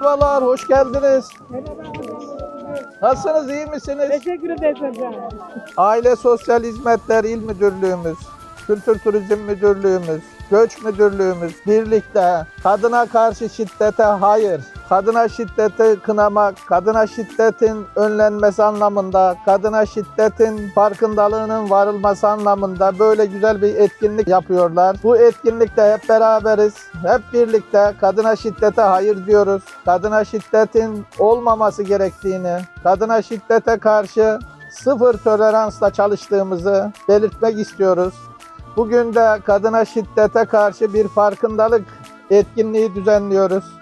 Merhabalar, hoş geldiniz. Nasılsınız, iyi misiniz? Teşekkür ederiz efendim. Aile Sosyal Hizmetler İl Müdürlüğümüz, Kültür Turizm Müdürlüğümüz, Göç Müdürlüğümüz birlikte kadına karşı şiddete hayır, kadına şiddeti kınamak, kadına şiddetin önlenmesi anlamında, kadına şiddetin farkındalığının varılması anlamında böyle güzel bir etkinlik yapıyorlar. Bu etkinlikte hep beraberiz, hep birlikte kadına şiddete hayır diyoruz. Kadına şiddetin olmaması gerektiğini, kadına şiddete karşı sıfır toleransla çalıştığımızı belirtmek istiyoruz. Bugün de kadına şiddete karşı bir farkındalık etkinliği düzenliyoruz.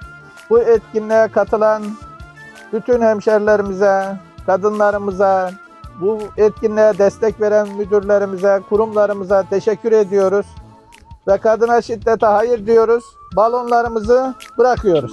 Bu etkinliğe katılan bütün hemşerilerimize, kadınlarımıza, bu etkinliğe destek veren müdürlerimize, kurumlarımıza teşekkür ediyoruz. Ve kadına şiddete hayır diyoruz. Balonlarımızı bırakıyoruz.